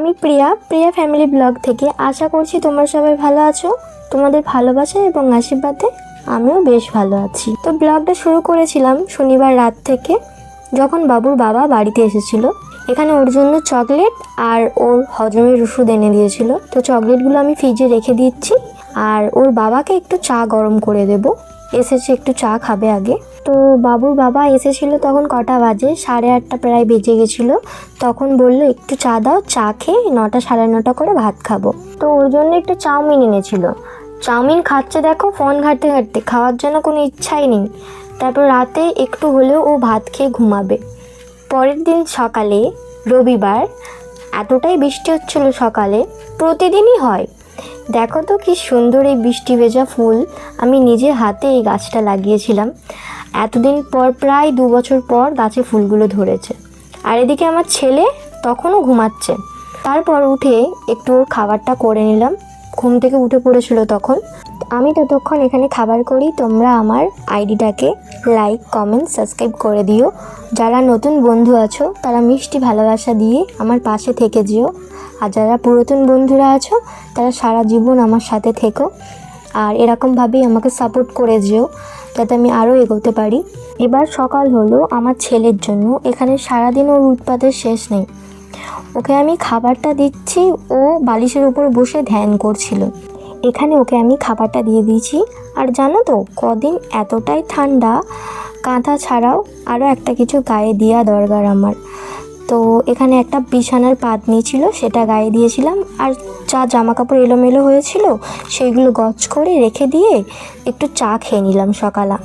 আমি প্রিয়া প্রিয়া family blog থেকে আশা করছি তোমরা সবাই ভালো আছো। তোমাদের ভালোবাসা এবং আশীর্বাদে আমিও বেশ ভালো আছি। তো ব্লগটা শুরু করেছিলাম শনিবার রাত থেকে, যখন বাবুর বাবা বাড়িতে এসেছিল। এখানে ওর জন্য চকলেট আর ওর হজমের ওষুধ এনে দিয়েছিল। তো চকলেটগুলো আমি ফ্রিজে রেখে দিচ্ছি। আর ওর বাবাকে একটু চা গরম করে দেব। এসেছে একটু চা খাবে আগে। তো বাবুর বাবা এসেছিল তখন কটা বাজে? সাড়ে আটটা প্রায় বেজে গেছিল। তখন বলল, একটু চা দাও, চা খেয়ে নটা, সাড়ে নটা করে ভাত খাব। তো ওর জন্য একটু চাউমিন এনেছিল। চাউমিন খাচ্ছে দেখো, ফোন ঘাঁটতে ঘাঁটতে, খাওয়ার জন্য কোনো ইচ্ছাই নেই। তারপর রাতে একটু হলেও ও ভাত খেয়ে ঘুমাবে। পরের দিন সকালে, রবিবার, এতটাই বৃষ্টি হচ্ছিল সকালে, প্রতিদিনই হয়। দেখো তো কি সুন্দর এই বৃষ্টি ভেজা ফুল। আমি নিজে হাতে এই গাছটা লাগিয়েছিলাম। এতদিন পর, প্রায় দু বছর পর গাছে ফুলগুলো ধরেছে। আর এদিকে আমার ছেলে তখনও ঘুমাচ্ছে। তারপর উঠে একটু খাবারটা করে নিলাম। ঘুম থেকে উঠে পড়েছিল তখন। আমি ততক্ষণ এখানে খাবার করি। তোমরা আমার আইডিটাকে লাইক, কমেন্ট, সাবস্ক্রাইব করে দিও। যারা নতুন বন্ধু আছো, তারা মিষ্টি ভালোবাসা দিয়ে আমার পাশে থেকে যেও। আর যারা পুরাতন বন্ধুরা আছো, তারা সারা জীবন আমার সাথে থেকো। আর এরকমভাবেই আমাকে সাপোর্ট করে যেও। যাতে আমি আরও এগোতে পারি। এবার সকাল হলো, আমার ছেলের জন্য। এখানে সারাদিন ওর উৎপাতের শেষ নেই। ওকে আমি খাবারটা দিচ্ছি, ও বালিশের উপর বসে ধ্যান করছিল। এখানে ওকে আমি খাবারটা দিয়ে দিয়েছি। আর জানো তো, কদিন এতটাই ঠান্ডা, কাঁথা ছাড়াও আরও একটা কিছু গায়ে দেওয়া দরকার আমার। তো এখানে একটা বিছানার পাত নিয়েছিল সেটা গায়ে দিয়েছিলাম। আর যা জামা কাপড় এলোমেলো হয়েছিল, সেইগুলো গজ করে রেখে দিয়ে একটু চা খেয়ে নিলাম সকালা।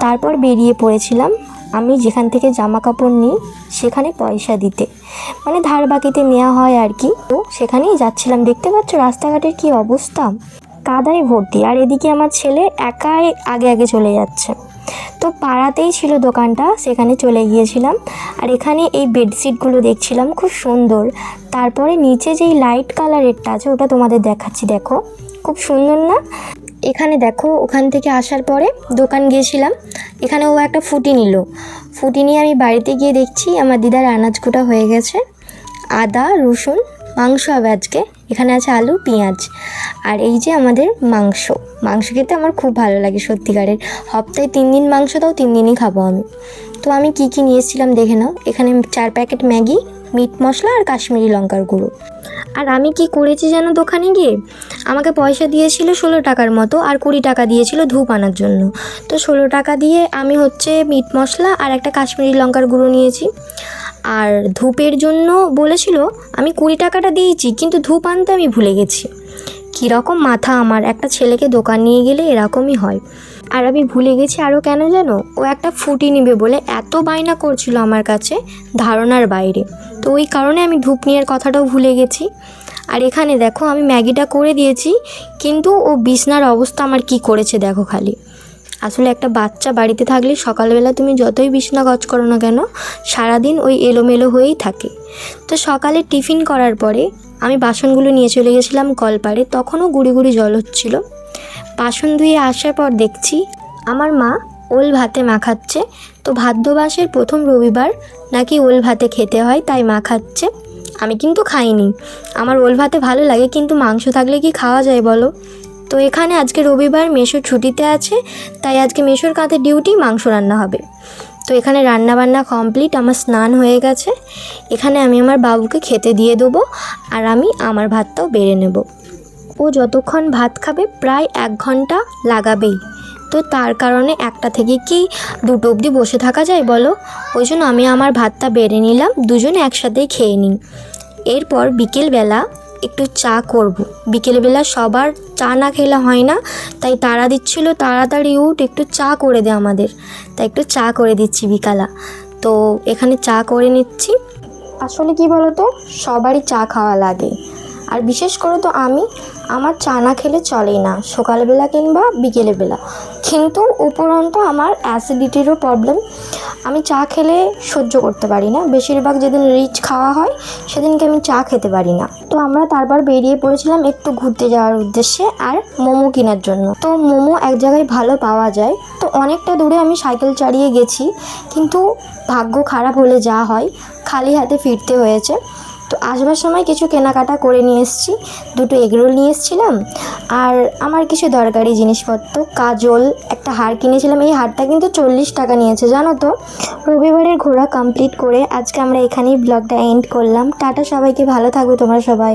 তারপর বেরিয়ে পড়েছিলাম আমি যেখান থেকে জামা কাপড় নিই, সেখানে পয়সা দিতে। মানে ধার বাকিতে নেওয়া হয় আর কি। তো সেখানেই যাচ্ছিলাম। দেখতে পাচ্ছ রাস্তাঘাটের কি অবস্থা? কাদায় ভর্তি। আর এদিকে আমার ছেলে একাই আগে আগে চলে যাচ্ছে। তো পাড়াতেই ছিল দোকানটা, সেখানে চলে গিয়েছিলাম। আর এখানে এই বেডশিটগুলো দেখছিলাম, খুব সুন্দর। তারপরে নিচে যেই লাইট কালারেরটা আছে, ওটা তোমাদের দেখাচ্ছি, দেখো। খুব সুন্দর না? এখানে দেখো, ওখান থেকে আসার পরে দোকান গিয়েছিলাম। এখানে ও একটা ফুটি নিল। ফুটি নিয়ে আমি বাড়িতে গিয়ে দেখছি, আমার দিদার আনাজ কোটা হয়ে গেছে। আদা, রসুন, মাংস হবে আজকে। এখানে আছে আলু, পেঁয়াজ। আর এই যে আমাদের মাংস। মাংস খেতে আমার খুব ভালো লাগে সত্যিকারের। সপ্তাহে তিন দিন মাংস দাও, তিন দিনই খাব আমি। তো আমি কি কি নিয়ে এসেছিলাম দেখে নাও। এখানে চার প্যাকেট ম্যাগি, মিট মশলা আর কাশ্মীরি লঙ্কার গুঁড়ো। আর আমি কি করেছি যেন দোকানে গিয়ে? আমাকে পয়সা দিয়েছিল ষোলো টাকার মতো আর কুড়ি টাকা দিয়েছিল ধূপ আনার জন্য। তো ষোলো টাকা দিয়ে আমি হচ্ছে মিট মশলা আর একটা কাশ্মীরি লঙ্কার গুঁড়ো নিয়েছি। আর ধূপের জন্য বলেছিল, আমি কুড়ি টাকাটা দিয়েছি, কিন্তু ধূপ আনতে আমি ভুলে গেছি। কীরকম মাথা আমার? একটা ছেলেকে দোকান নিয়ে গেলে এরকমই হয়। আর আমি ভুলে গেছি আরও কেন জানো? ও একটা ফুটি নিবে বলে এত বায়না করছিল আমার কাছে ধারণার বাইরে। তো ওই কারণে আমি ধূপ নেওয়ার কথাটাও ভুলে গেছি। আর এখানে দেখো, আমি ম্যাগিটা করে দিয়েছি, কিন্তু ও বিছনার অবস্থা আমার কি করেছে দেখো খালি। আসলে একটা বাচ্চা বাড়িতে থাকলে সকালবেলা তুমি যতই বিছনা গজ করো না কেন, সারাদিন ওই এলোমেলো হয়েই থাকে। তো সকালে টিফিন করার পরে আমি বাসনগুলো নিয়ে চলে গেছিলাম কলপাড়ে, তখনও গুড়ি গুড়ি জল হচ্ছিল। বাসন ধুয়ে আসার পর দেখছি আমার মা ওল ভাতে মাখাচ্ছে। তো ভাদ্যবাসের প্রথম রবিবার নাকি ওল ভাতে খেতে হয়, তাই মাখাচ্ছে। আমি কিন্তু খাইনি। আমার ওল ভাতে ভালো লাগে, কিন্তু মাংস থাকলে কি খাওয়া যায় বলো? তো এখানে আজকে রবিবার মেশো ছুটিতে আছে, তাই আজকে মেশোর কাঁধে ডিউটি, মাংস রান্না হবে। তো এখানে রান্না বান্না কমপ্লিট, আমার স্নান হয়ে গেছে। এখানে আমি আমার বাবুকে খেতে দিয়ে দেবো আর আমি আমার ভাতটাও বেড়ে নেব। ও যতক্ষণ ভাত খাবে প্রায় এক ঘণ্টা লাগাবেই। তো তার কারণে একটা থেকে কি দুটো অবধি বসে থাকা যায় বলো? ওই জন্য আমি আমার ভাতটা বেড়ে নিলাম, দুজনে একসাথেই খেয়ে নিই। এরপর বিকেলবেলা একটু চা করব। বিকেলবেলা সবার চা না খেলে হয় না, তাই তারা দিচ্ছিল তাড়াতাড়ি উঠ, একটু চা করে দে আমাদের। তাই একটু চা করে দিচ্ছি বিকালা। তো এখানে চা করে নিচ্ছি। আসলে কি বলতো? সবারই চা খাওয়া লাগে। আর বিশেষ করে তো আমি, আমার চা না খেলে চলেই না। সকালবেলা কিংবা বিকেলবেলা কিন্তু উপরন্ত আমার অ্যাসিডিটিরও প্রবলেম আমি চা খেলে সহ্য করতে পারি না। বেশিরভাগ যেদিন রিচ খাওয়া হয়, সেদিনকে আমি চা খেতে পারি না। তো আমরা তারপর বেরিয়ে পড়েছিলাম একটু ঘুরতে যাওয়ার উদ্দেশ্যে আর মোমো কেনার জন্য। তো মোমো এক জায়গায় ভালো পাওয়া যায়। তো অনেকটা দূরে আমি সাইকেল চালিয়ে গেছি। কিন্তু ভাগ্য খারাপ হলে যা হয়, খালি হাতে ফিরতে হয়েছে। তো আসবার সময় কিছু কেনাকাটা করে নিয়ে এসেছি। দুটো এগরোল নিয়ে এসেছিলাম। আর আমার কিছু দরকারি জিনিসপত্র, কাজল, একটা হার কিনেছিলাম। এই হারটা কিন্তু চল্লিশ টাকা নিয়েছে, জানো তো? রবিবারের ঘোরা কমপ্লিট করে আজকে আমরা এখানেই ব্লগটা এন্ড করলাম। টাটা সবাইকে, ভালো থাকবে তোমরা সবাই।